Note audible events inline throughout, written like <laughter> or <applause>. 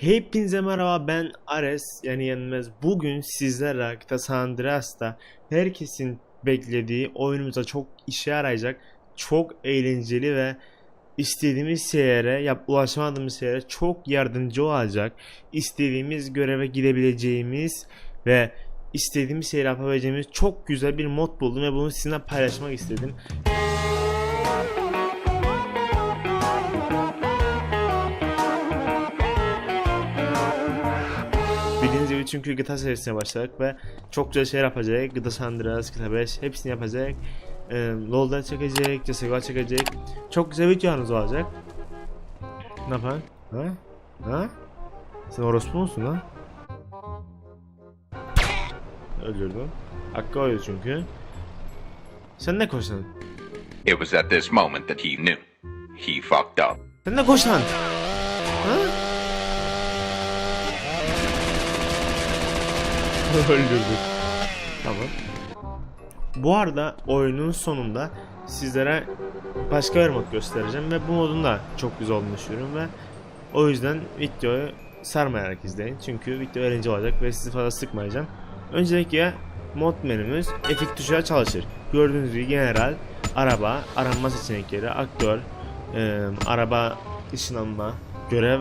Hepinize merhaba ben Ares yani yenmez. Bugün sizlerle Kıta San Andreas'ta herkesin beklediği oyunumuza çok işe yarayacak, çok eğlenceli ve istediğimiz şeylere, yap, ulaşamadığımız şeylere çok yardımcı olacak. istediğimiz göreve gidebileceğimiz ve istediğimiz şeyleri yapabileceğimiz çok güzel bir mod buldum ve bunu sizinle paylaşmak istedim. Çünkü GTA serisine başladık ve çok güzel şeyler yapacak. GTA San Andreas, GTA 5 hepsini yapacak. Ee, LoL'dan çekecek, CSGO çekecek. Çok güzel videolarınız olacak. Ne yapan? Ha? Ha? Sen orospu musun lan? Öldürdüm. Hakkı oydu çünkü. Sen ne koştun? It was at this moment that he knew. He fucked up. Sen ne koştun? Ha? Öldürdük. Tamam. Bu arada oyunun sonunda sizlere başka bir mod göstereceğim ve bu modun da çok güzel olduğunu düşünüyorum ve o yüzden videoyu sarmayarak izleyin. Çünkü video eğlenceli olacak ve sizi fazla sıkmayacağım. Öncelikle mod menümüz F2 tuşuyla çalışır. Gördüğünüz gibi general, araba, aranma seçenekleri, aktör, e, araba ışınlanma, görev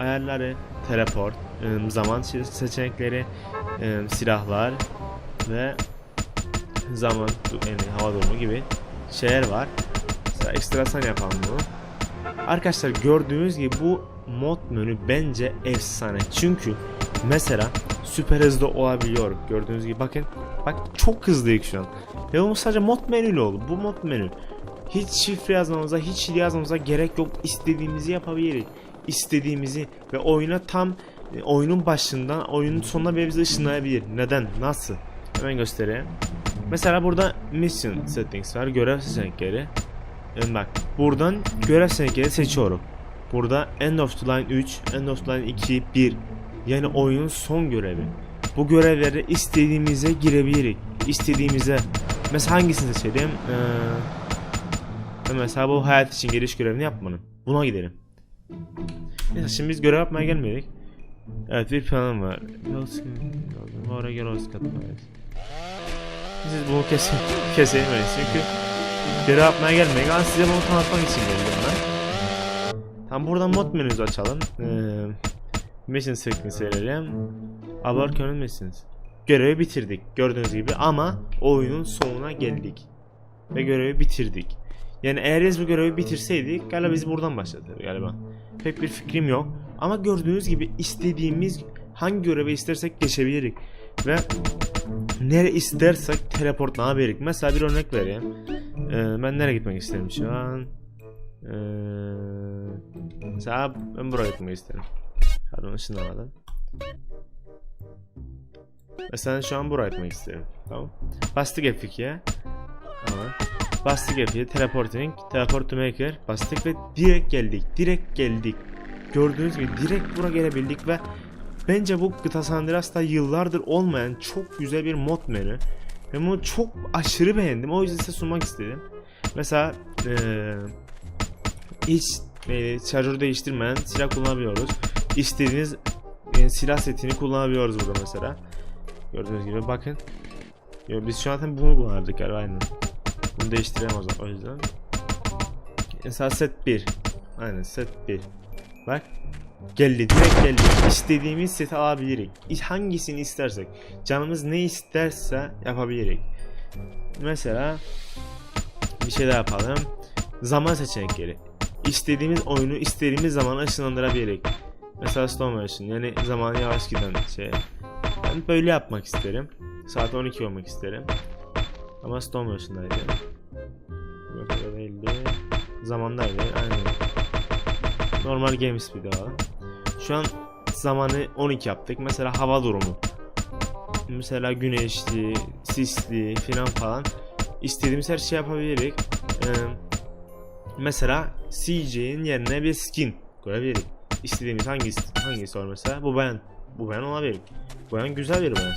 ayarları, teleport, e, zaman se- seçenekleri, e, silahlar ve zaman yani hava durumu gibi şeyler var. Mesela ekstrasan yapalım bunu. Arkadaşlar gördüğünüz gibi bu mod menü bence efsane. Çünkü mesela süper hızlı olabiliyor. Gördüğünüz gibi bakın. Bak çok hızlıyız şu an. Ve bu sadece mod menüyle oldu. Bu mod menü. Hiç şifre yazmamıza, hiç şey yazmamıza gerek yok. İstediğimizi yapabiliriz. İstediğimizi ve oyuna tam e, oyunun başından oyunun sonuna bile bizi ışınlayabilir. Neden? Nasıl? Hemen göstereyim. Mesela burada mission settings var. Görev seçenekleri. Yani bak buradan görev seçenekleri seçiyorum. Burada end of the line 3, end of the line 2, 1. Yani oyunun son görevi. Bu görevlere istediğimize girebiliriz. İstediğimize. Mesela hangisini seçelim? Ee, mesela bu hayat için giriş görevini yapmanın. Buna gidelim. Neyse şimdi biz görev yapmaya gelmedik. Evet bir planım var. Oraya gel olsun katmayız. Siz bunu kesin kesemeyiz çünkü görev yapmaya gelmeyin. Ben size bunu tanıtmak için geldim ben. Tam buradan mod menümüzü açalım. Ee, mission sequence verelim. Kernel Missions. Görevi bitirdik gördüğünüz gibi ama oyunun sonuna geldik. Ve görevi bitirdik. Yani eğer biz bu görevi bitirseydik galiba biz buradan başladık galiba. Pek bir fikrim yok. Ama gördüğünüz gibi istediğimiz hangi görevi istersek geçebiliriz. Ve nere istersek teleportlanabiliriz. Mesela bir örnek vereyim. Ee, ben nereye gitmek isterim şu an? Ee, mesela ben buraya gitmek isterim. Pardon ışınlamadan. Mesela şu an buraya gitmek isterim. Tamam. Bastık F2'ye. Tamam. Bastık F'ye teleporting, teleport to maker bastık ve direkt geldik. Direkt geldik. Gördüğünüz gibi direkt buraya gelebildik ve bence bu GTA San Andreas'ta yıllardır olmayan çok güzel bir mod menü. Ve bunu çok aşırı beğendim. O yüzden size sunmak istedim. Mesela eee hiç e, şarjör değiştirmeden silah kullanabiliyoruz. İstediğiniz e, silah setini kullanabiliyoruz burada mesela. Gördüğünüz gibi bakın. Yo, biz şu an bunu kullanırdık galiba aynen. Bunu değiştirelim o o yüzden. Mesela set 1. Aynen set 1. Bak. Geldi direkt geldi. İstediğimiz seti alabiliriz. İ- Hangisini istersek. Canımız ne isterse yapabiliriz. Mesela bir şey daha yapalım. Zaman seçenekleri. İstediğimiz oyunu istediğimiz zaman ışınlandırabiliriz. Mesela slow motion yani zamanı yavaş giden şey. Ben böyle yapmak isterim. Saat 12 olmak isterim. Ama slow motion'daydı. Yok öyle değildi. Zamandaydı aynen. Normal game speed'i alalım. Şu an zamanı 12 yaptık. Mesela hava durumu. Mesela güneşli, sisli filan falan. İstediğimiz her şey yapabiliriz. Ee, mesela CJ'in yerine bir skin koyabiliriz. İstediğimiz hangisi hangisi var mesela? Bu ben. Bu ben olabilir. Bu ben güzel bir ben.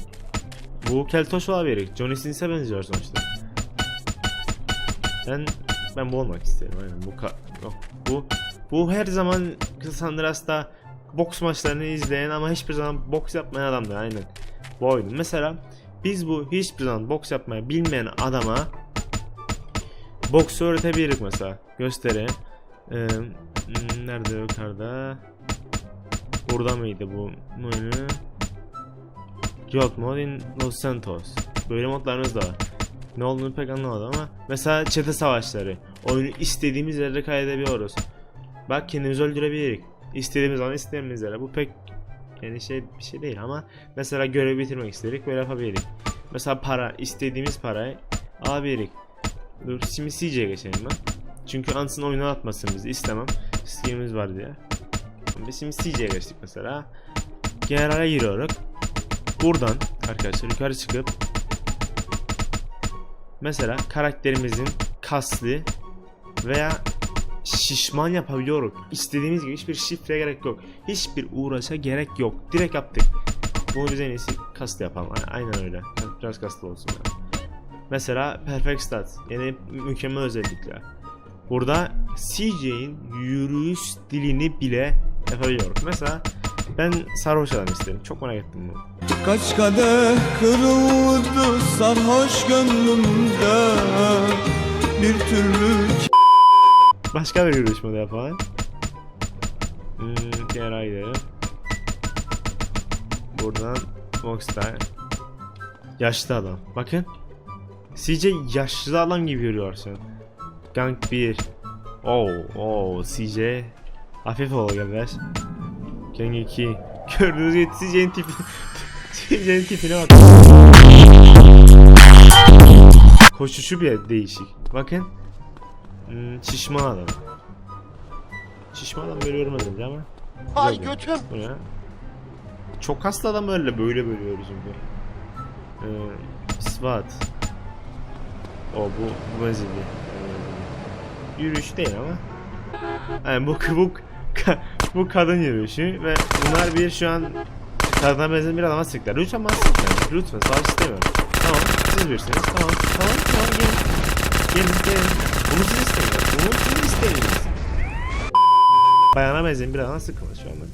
Bu Keltoş olabilir. Johnny Sins'e benziyor sonuçta. Ben ben bu olmak isterim aynen. Bu ka- yok. Bu bu her zaman Kız Andreas'ta boks maçlarını izleyen ama hiçbir zaman boks yapmayan adamdı aynen. Bu oydu. Mesela biz bu hiçbir zaman boks yapmayı bilmeyen adama boksu öğretebiliriz mesela. Göstereyim. Ee, nerede yukarıda? Burada mıydı bu menü? Riot Mod in Los Santos. Böyle modlarımız da var. Ne olduğunu pek anlamadım ama mesela çete savaşları. Oyunu istediğimiz yerde kaydedebiliyoruz. Bak kendimizi öldürebiliriz. İstediğimiz zaman istediğimiz yere. Bu pek yani şey bir şey değil ama mesela görev bitirmek istedik böyle yapabiliriz. Mesela para istediğimiz parayı alabiliriz. Dur şimdi CJ'ye geçelim ben. Çünkü Ansın oyunu atmasın bizi istemem. Skillimiz var diye. Biz şimdi CJ'ye geçtik mesela. Generale giriyoruz. Buradan arkadaşlar yukarı çıkıp mesela karakterimizin kaslı veya şişman yapabiliyoruz. İstediğimiz gibi hiçbir şifre gerek yok. Hiçbir uğraşa gerek yok. Direkt yaptık. Bunu biz en iyisi kaslı yapalım. Aynen öyle. Biraz kaslı olsun. Yani. Mesela Perfect Stats. Yani mükemmel özellikler. Burada CJ'in yürüyüş dilini bile yapabiliyoruz. Mesela ben sarhoş adam isterim. Çok merak ettim bunu. Kaç kadeh kırıldı sarhoş gönlümde Bir türlü Başka bir yürüyüş modu yapalım. Hmm, diğer gidelim. Buradan Rockstar. Yaşlı adam. Bakın. CJ yaşlı adam gibi yürüyorsun. Gang 1. Oo, oo, CJ. Hafif ol kardeş. Gang 2. <laughs> Gördüğünüz gibi CJ'nin tipi. <laughs> CJ'nin tipine bak. Koşuşu bir değişik. Bakın. Hmm, şişman adam. Şişman adam böyle görmedim ama. Ay Güzel. götüm. Bu ne? Çok hasta adam öyle böyle bölüyoruz şimdi. Ee, SWAT. O bu bu menzilli. Ee, yürüyüş değil ama. Yani bu bu bu kadın yürüyüşü ve bunlar bir şu an kadına benzeyen bir adama sıktılar. Lütfen bana sıkmayın. Lütfen savaş istemiyorum. Tamam siz birsiniz. Tamam tamam tamam gelin. Gelin gelin. Bunu siz istemiyorsunuz. Bayana benzeyen bir adama sıkılır şu anda.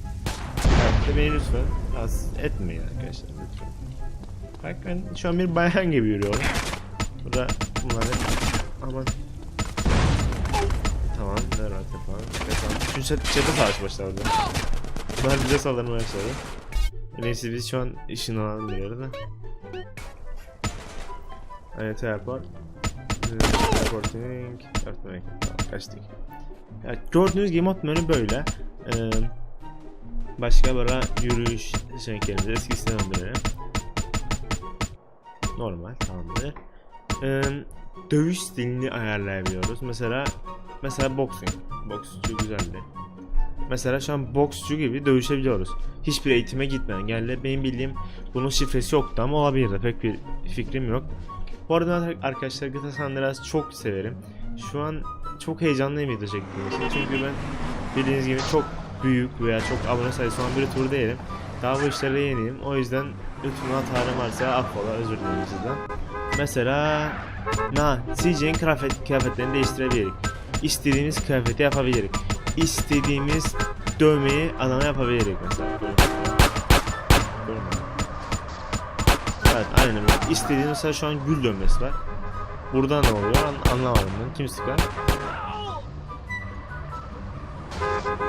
Evet, beni lütfen rahatsız etmeyin arkadaşlar lütfen. Bak ben şu an bir bayan gibi yürüyorum. Burada bunları aman. Tamam ne rahat yapalım. Tamam. Çünkü çatı, çatı savaş başladı. Bunlar bize saldırmaya başladı. Neyse biz şu an ışınlanalım bir yere de. Evet teleport. Teleporting. Örtmek. Tamam kaçtık. Evet, gördüğünüz gibi mod menü böyle. Ee, başka böyle yürüyüş seçeneklerimizi eskisinden dönelim. Normal tamamdır. Ee, dövüş stilini ayarlayabiliyoruz. Mesela mesela boxing. Boksçu güzeldi. Mesela şu an boksçu gibi dövüşebiliyoruz. Hiçbir eğitime gitmeden. Geldi benim bildiğim bunun şifresi yoktu ama olabilir de pek bir fikrim yok. Bu arada arkadaşlar GTA San Andreas çok severim. Şu an çok heyecanlıyım video çektiğim için. Çünkü ben bildiğiniz gibi çok büyük veya çok abone sayısı olan bir tur değilim. Daha bu işlerde yeniyim. O yüzden lütfen hatarım varsa affola özür dilerim sizden. Mesela na CJ'in kıyafet, kıyafetlerini değiştirebiliriz. İstediğimiz kıyafeti yapabiliriz. İstediğimiz dövmeyi adama yapabiliriz mesela. Görün. Evet aynen öyle. İstediğimiz mesela şu an gül dönmesi var. Burada ne oluyor An- anlamadım ben. Kim sıkar?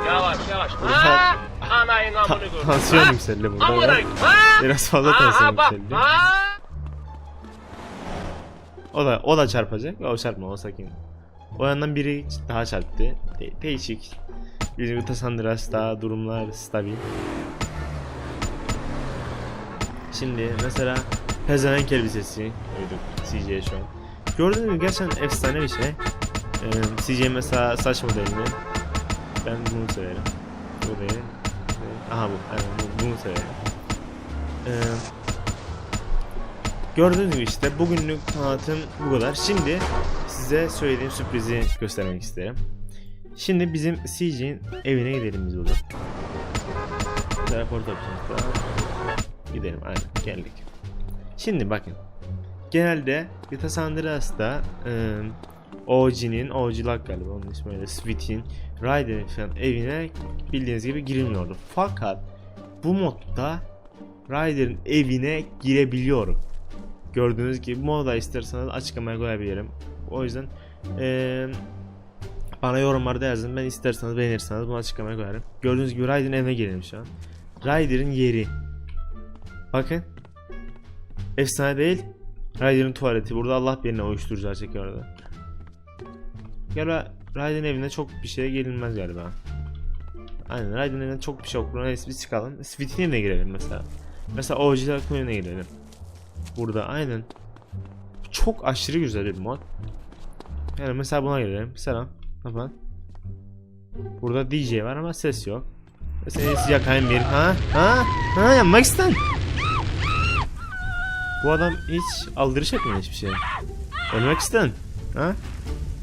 Yavaş yavaş. Ha! Anayın amını gör. tansiyon yükseldi burada. Amına! Biraz fazla tansiyon yükseldi. O da o da çarpacak. O çarpma o sakin. O yandan biri daha çarptı. De- değişik. Bizim Uta Sandras daha durumlar stabil. Şimdi mesela pezevenk elbisesi koyduk CJ'ye şu an. Gördüğünüz gibi gerçekten efsane bir şey. Ee, CJ mesela saç modelini ben bunu severim. Bu değil. Aha bu. Aynen bu, bunu severim. Ee, Gördüğünüz gibi işte bugünlük tanıtım bu kadar. Şimdi size söylediğim sürprizi göstermek isterim. Şimdi bizim CJ'in evine gidelim biz burada. Teleport yapacağız. Gidelim aynen geldik. Şimdi bakın. Genelde Vita San Andreas'ta e, OG'nin, OG Lock galiba onun ismi öyle, Sweet'in, Raiden'in falan evine bildiğiniz gibi girilmiyordu. Fakat bu modda Raider'in evine girebiliyorum. Gördüğünüz gibi moda isterseniz açıklamaya koyabilirim. O yüzden eee bana yorumlarda yazın. Ben isterseniz beğenirseniz bunu açıklamaya koyarım. Gördüğünüz gibi Raider'in evine girelim şu an. Raider'in yeri. Bakın. Efsane değil. Raider'in tuvaleti. Burada Allah birine uyuşturucular çekiyor orada. Galiba Raider'in evine çok bir şeye gelinmez galiba. Aynen Raider'in evine çok bir şey yok. Neyse biz çıkalım. Sweet'in evine girelim mesela. Mesela OG'ler evine girelim. Burada aynen. Çok aşırı güzel bir mod. Yani mesela buna girelim. Selam. Ne yapalım? Burada DJ var ama ses yok. Mesela siz yakayım bir. Ha? Ha? Ha? Yapmak isten. Bu adam hiç aldırış etmiyor hiçbir şey. Ölmek isten. Ha?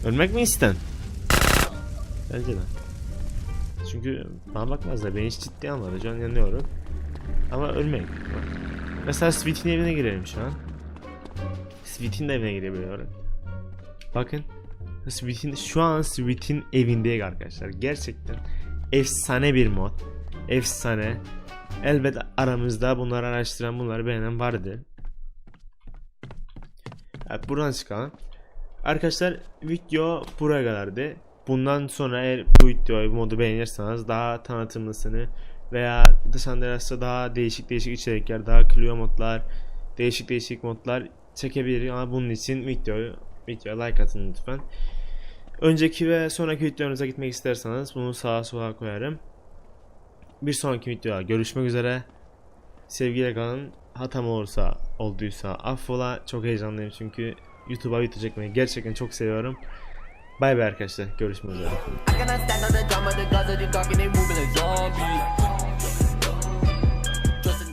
Ölmek mi isten? Bence de. Çünkü bana bakmazlar. Beni hiç ciddiye almadı. Şu an yanıyorum. Ama ölmek. Mesela Sweet'in evine girelim şu an. Sweet'in evine girebiliyorum. Bakın. Sweet'in şu an Sweet'in evindeyiz arkadaşlar. Gerçekten efsane bir mod. Efsane. Elbet aramızda bunları araştıran, bunları beğenen vardı. Evet, buradan çıkalım. Arkadaşlar video buraya kadardı. Bundan sonra eğer bu videoyu bu modu beğenirseniz daha tanıtımlısını veya dışarıda daha değişik değişik içerikler, daha Clio modlar, değişik değişik modlar çekebilirim ama bunun için videoyu videoya like atın lütfen. Önceki ve sonraki videomuza gitmek isterseniz bunu sağa sola koyarım. Bir sonraki videoda görüşmek üzere. Sevgiyle kalın. Hatam olursa olduysa affola. Çok heyecanlıyım çünkü YouTube'a video çekmeyi gerçekten çok seviyorum. Bay bay arkadaşlar. Görüşmek üzere.